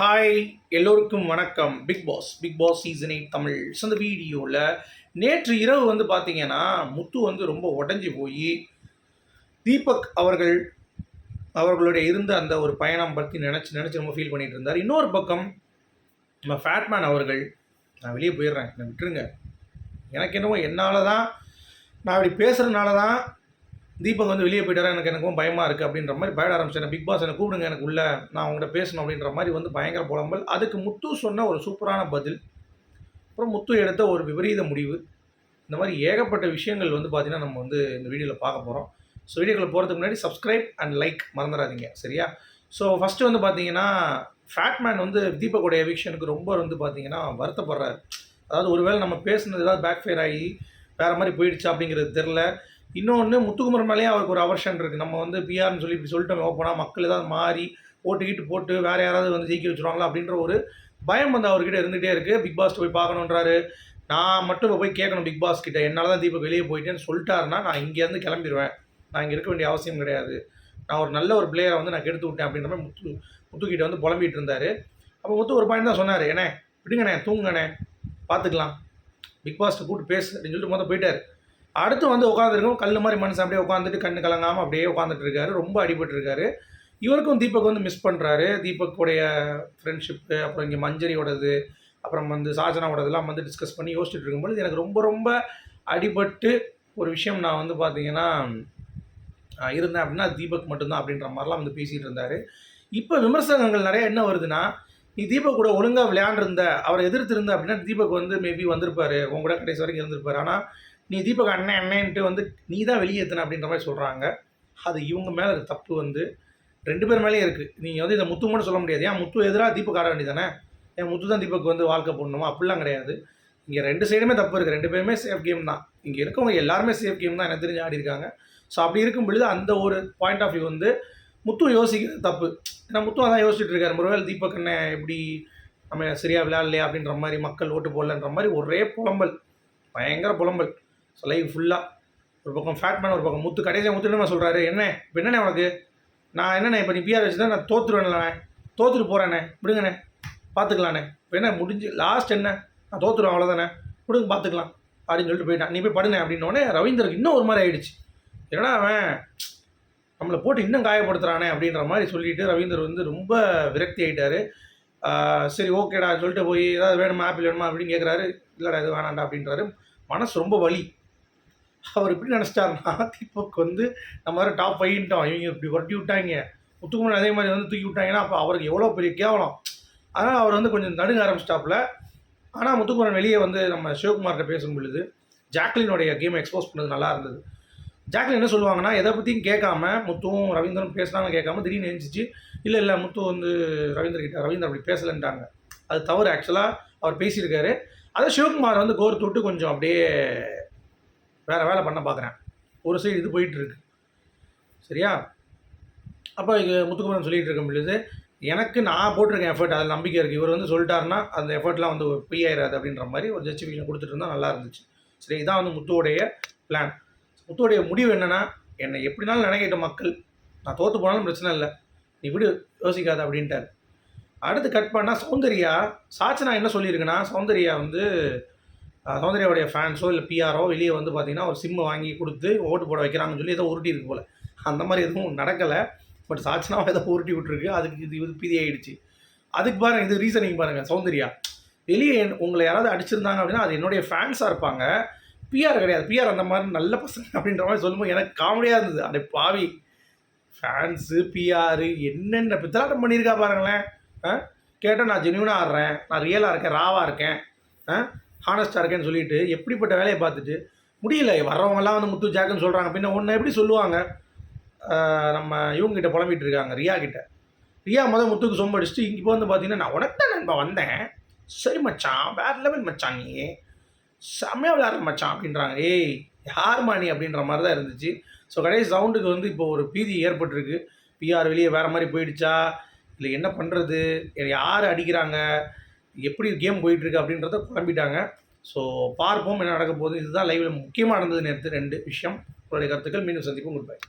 Hi எல்லோருக்கும் வணக்கம். Bigg Boss Bigg Boss season eight Tamil சந்த இந்த வீடியோவில் நேற்று இரவு வந்து பார்த்தீங்கன்னா முத்து வந்து ரொம்ப உடஞ்சி போய் தீபக் அவர்கள் அவர்களுடைய இருந்த அந்த ஒரு பயணம் பற்றி நினச்சி நினச்சி ரொம்ப ஃபீல் பண்ணிட்டு இருந்தார். இன்னொரு பக்கம் நம்ம ஃபேட்மேன் அவர்கள் நான் வெளியே போயிடுறேன் என்னை விட்டுருங்க. எனக்கு என்னவோ என்னால் தான் நான் அப்படி பேசுகிறதுனால தான் தீபக் வந்து வெளியே போயிட்டாரா? எனக்கு எனக்கும் பயமாக இருக்குது அப்படின்ற மாதிரி பயட ஆரம்பிச்சேன் பிக் பாஸ் எனக்கு கூப்பிடுங்க எனக்கு உள்ள நான் அவங்கள்ட்ட பேசணும் அப்படின்ற மாதிரி வந்து பயங்கர புலம்பல். அதுக்கு முத்து சொன்ன ஒரு சூப்பரான பதில். அப்புறம் முத்து எடுத்த ஒரு விபரீத முடிவு. இந்த மாதிரி ஏகப்பட்ட விஷயங்கள் வந்து பார்த்திங்கன்னா நம்ம வந்து இந்த வீடியோவில் பார்க்க போகிறோம் ஸோ வீடியோக்குள்ள போகிறதுக்கு முன்னாடி சப்ஸ்கிரைப் அண்ட் லைக் மறந்துடாதீங்க. சரியா? ஸோ ஃபஸ்ட்டு வந்து பார்த்தீங்கன்னா ஃபேட்மேன் வந்து தீபக்குடைய எவிக்ஷனுக்கு ரொம்ப வந்து பார்த்தீங்கன்னா வருத்தப்படுறாரு. அதாவது ஒருவேளை நம்ம பேசுனது ஏதாவது பேக் ஃபேர் ஆகி வேறு மாதிரி போயிடுச்சு அப்படிங்கிறது தெரில இன்னொன்று முத்துக்குமரன் மேலேயே அவருக்கு ஒரு அவர்ஷன் இருக்குது நம்ம வந்து பிஆர்னு சொல்லி இப்படி சொல்லிட்டோம் ஓப்பனாக மக்கள் ஏதாவது மாறி ஓட்டு கீட்டு போட்டு வேறு யாராவது வந்து ஜெயிக்க வச்சுருவாங்களா அப்படின்ற ஒரு பயம் வந்து அவர்கிட்ட இருந்துகிட்டே இருக்குது பிக் பாஸ் போய் பார்க்கணுன்றாரு. நான் மட்டும் இப்போ போய் கேட்கணும் பிக் பாஸ் கிட்ட. என்னால் தான் தீபக் வெளியே போயிட்டேன்னு சொல்லிட்டாருன்னா நான் இங்கேருந்து கிளம்பிடுவேன். நான் இங்கே இருக்க வேண்டிய அவசியம் கிடையாது. நான் ஒரு நல்ல ஒரு பிளேயரை வந்து நான் கெடுத்து விட்டேன் அப்படின்ற மாதிரி முத்து முத்துக்கிட்ட வந்து புலம்பிகிட்டு இருந்தார். அப்போ முத்து ஒரு பாயிண்ட் தான் சொன்னார். ஏண்ணே விடுங்கண்ணே தூங்குங்கண்ணே பார்த்துக்கலாம். பிக் பாஸ்ட்டு கூப்பிட்டு பேசு அப்படின்னு சொல்லிட்டு மொத்தம் போயிட்டார். அடுத்து வந்து உட்காந்துருக்கோம் கல் மாதிரி மனுஷன் அப்படியே உட்காந்துட்டு கண்ணு கலங்காமல் அப்படியே உட்காந்துட்டு இருக்காரு ரொம்ப அடிபட்டு இருக்காரு இவருக்கும் தீபக் வந்து மிஸ் பண்ணுறாரு தீபக்குடைய ஃப்ரெண்ட்ஷிப்பு அப்புறம் இங்கே மஞ்சரியோடது அப்புறம் வந்து சாஜனாவோடதெல்லாம் வந்து டிஸ்கஸ் பண்ணி யோசிச்சுட்டு இருக்கும்பொழுது எனக்கு ரொம்ப ரொம்ப அடிபட்டு ஒரு விஷயம் நான் வந்து பார்த்தீங்கன்னா இருந்தேன் அப்படின்னா தீபக் மட்டும்தான் அப்படின்ற மாதிரிலாம் வந்து பேசிகிட்டு இருந்தார். இப்போ விமர்சனங்கள் நிறைய என்ன வருதுன்னா நீ தீபக் கூட ஒழுங்காக விளையாண்டுருந்த அவரை எதிர்த்து இருந்த அப்படின்னா தீபக் வந்து மேபி வந்திருப்பார். உங்க கூட கடைசி வரைக்கும் இருந்திருப்பார். ஆனால் நீ தீபக் அண்ணன் அண்ணன்ட்டு வந்து நீ தான் வெளியேற்றின அப்படின்ற மாதிரி சொல்கிறாங்க அது இவங்க மேலே இருக்க தப்பு வந்து ரெண்டு பேர் மேலேயும் இருக்குது நீங்கள் வந்து இதை முத்து மட்டும் சொல்ல முடியாது. ஏன் முத்து எதிராக தீபக் ஆட வேண்டியதானே ஏன் முத்து தான் தீபக் வந்து வாழ்க்கை போடணுமா? அப்படிலாம் கிடையாது. இங்கே ரெண்டு சைடுமே தப்பு இருக்குது ரெண்டு பேருமே சேஃப் கேம் தான். இங்கே இருக்கவங்க எல்லாருமே சேஃப் கேம் தான். எனக்கு தெரிஞ்சு ஆடி இருக்காங்க. ஸோ அப்படி இருக்கும் பொழுது அந்த ஒரு பாயிண்ட் ஆஃப் வியூ வந்து முத்து யோசிக்கிறது தப்பு. ஏன்னா முத்து அதான் யோசிச்சுட்டு இருக்காரு. முருகல் தீபக் அண்ணன் எப்படி நம்ம சரியாக விளையாடலையா? அப்படின்ற மாதிரி மக்கள் ஓட்டு போடலன்ற மாதிரி ஒரே புலம்பல். பயங்கர புலம்பல். ஸோ லைஃப் ஃபுல்லாக ஒரு பக்கம் ஃபேட் மேன் ஒரு பக்கம் முத்து கடைசியாக முத்துன்னு என்ன சொல்கிறாரு என்ன? இப்போ என்னண்ணே உனக்கு? நான் என்னண்ணே இப்போ நீ பிஆர் வச்சு தான் நான் தோத்துருவேன்லண்ணே தோற்றுட்டு போகிறேண்ணே விடுங்கண்ணே. பார்த்துக்கலாண்ணே இப்போ என்ன முடிஞ்சு லாஸ்ட் என்ன? நான் தோற்றுருவேன் அவ்வளோதானே விடுங்க பார்த்துக்கலாம் அப்படின்னு சொல்லிட்டு போயிட்டான். நீ போய் படுனே அப்படின்னோடனே ரவீந்தருக்கு இன்னும் ஒரு மாதிரி ஆயிடுச்சு. என்னடா அவன்? நம்மளை போட்டு இன்னும் காயப்படுத்துகிறானே அப்படின்ற மாதிரி சொல்லிட்டு ரவீந்தர் வந்து ரொம்ப விரக்தி ஆகிட்டார் சரி ஓகேடா சொல்லிட்டு போய் ஏதாவது வேணுமா ஆப்பிள் வேணுமா அப்படின்னு கேட்குறாரு இல்லைடா இது வேணாண்டா அப்படின்றாரு. மனசு ரொம்ப வலி. அவர் எப்படி நினச்சிட்டாருன்னா தீபக் வந்து நம்ம மாதிரி டாப் ஃபைவ்ட்டோம் இவங்க இப்படி ஒட்டி விட்டாங்க முத்துக்குமரன் அதே மாதிரி வந்து தூக்கி விட்டாங்கன்னா அப்போ அவருக்கு எவ்வளோ பெரிய கேவலம். அதனால் அவர் வந்து கொஞ்சம் நடுங்க ஆரம்பிச்சிட்டாப்புல. ஆனால் முத்துக்குமரன் வெளியே வந்து நம்ம சிவகுமார்கிட்ட பேசும் பொழுது ஜாக்லினுடைய கேமை எக்ஸ்போஸ் பண்ணது நல்லா இருந்தது. ஜாக்லின் என்ன சொல்லுவாங்கன்னா எதை பற்றியும் கேட்காம முத்துவும் ரவீந்திரன் பேசுனாங்க கேட்காம திடீர்னு எழுந்துச்சு இல்லை இல்லை முத்து வந்து ரவீந்திர கிட்ட ரவீந்திர அப்படி பேசலைன்ட்டாங்க. அது தவறு ஆக்சுவலாக அவர் பேசியிருக்காரு. அதை சிவகுமார் வந்து கோர் தொட்டு கொஞ்சம் அப்படியே வேறு வேலை பண்ண பார்க்குறேன். ஒரு சைடு இது போயிட்டுருக்கு. சரியா? அப்போ இது முத்துக்குமரன் சொல்லிகிட்டு இருக்க பொழுது எனக்கு நான் போட்டிருக்கேன் எஃபர்ட் அதில் நம்பிக்கை இருக்குது இவர் வந்து சொல்லிட்டாருன்னா அந்த எஃபர்ட்லாம் வந்து ஃப்ரீ ஆயிடாது அப்படின்ற மாதிரி ஒரு ஜஸ்டிஃபிகேஷன் கொடுத்துட்டு இருந்தால் நல்லா இருந்துச்சு. சரி இதான் வந்து முத்துவோடைய பிளான் முத்துவோடைய முடிவு என்னென்னா என்னை எப்படினாலும் நினைக்கிட்ட மக்கள். நான் தோற்று போனாலும் பிரச்சனை இல்லை. நீ விடு யோசிக்காத அப்படின்ட்டார். அடுத்து கட் பண்ணால் சௌந்தர்யா சாச்சனா என்ன சொல்லியிருக்குன்னா சௌந்தர்யா வந்து சௌந்தர்யாவுடைய ஃபேன்ஸோ இல்லை பிஆரோ வெளியே வந்து பார்த்தீங்கன்னா ஒரு சிம்மு வாங்கி கொடுத்து ஓட்டு போட வைக்கிறாங்கன்னு சொல்லி ஏதோ உருட்டி இருக்கு போல். அந்த மாதிரி எதுவும் நடக்கலை. பட் சாச்சனாவை ஏதோ உருட்டி விட்டுருக்கு. அதுக்கு இது இது பிதி ஆகிடுச்சு அதுக்கு பாருங்கள் இது ரீசனிங் பாருங்கள் சௌந்தர்யா. வெளியே உங்களை யாராவது அடிச்சிருந்தாங்க அப்படின்னா அது என்னுடைய ஃபேன்ஸாக இருப்பாங்க. பிஆர் கிடையாது. பிஆர் அந்த மாதிரி நல்ல பசங்க அப்படின்ற மாதிரி சொல்லும்போது எனக்கு காமெடியாக இருந்தது. அந்த பாவி. ஃபேன்ஸு பிஆர் என்னென்ன பித்தலாட்டம் பண்ணியிருக்கா பாருங்களேன். கேட்டால் நான் ஜென்யூனாக ஆடுறேன். நான் ரியலாக இருக்கேன் ராவாக இருக்கேன். ஹானஸ்ட்டாக இருக்கேன்னு சொல்லிட்டு எப்படிப்பட்ட வேலையை பார்த்துட்டு முடியல வர்றவங்கலாம் வந்து முத்து ஜாக்குன்னு சொல்கிறாங்க பின்ன ஒன்று எப்படி சொல்லுவாங்க? நம்ம இவங்ககிட்ட புலம்பிகிட்டு இருக்காங்க ரியா கிட்ட. ரியா மொதல் முத்துக்கு சொம்பு அடிச்சுட்டு இங்கே வந்து பார்த்தீங்கன்னா நான் உனக்கு தான் நண்பா வந்தேன். சரி மச்சான் வேறு லெவல் மச்சான் நீ. செம்மையாக விளையாடுற மச்சான் அப்படின்றாங்க. ஏய் யார் மாணி அப்படின்ற மாதிரி தான் இருந்துச்சு. ஸோ கடைசி சவுண்டுக்கு வந்து இப்போ ஒரு பீதி ஏற்பட்டிருக்கு. பிஆர் வெளியே வேறு மாதிரி போயிடுச்சா? இல்லை என்ன பண்ணுறது யார் அடிக்கிறாங்க? எப்படி கேம் போயிட்டுருக்கு அப்படின்றத குழம்பிட்டாங்க ஸோ பார்ப்போம் என்ன நடக்க போகுது. இதுதான் லைவில் முக்கியமாக நடந்தது நேரத்து ரெண்டு விஷயம். உங்களுடைய கருத்துக்கள் மீண்டும் சந்திப்போம். Good bye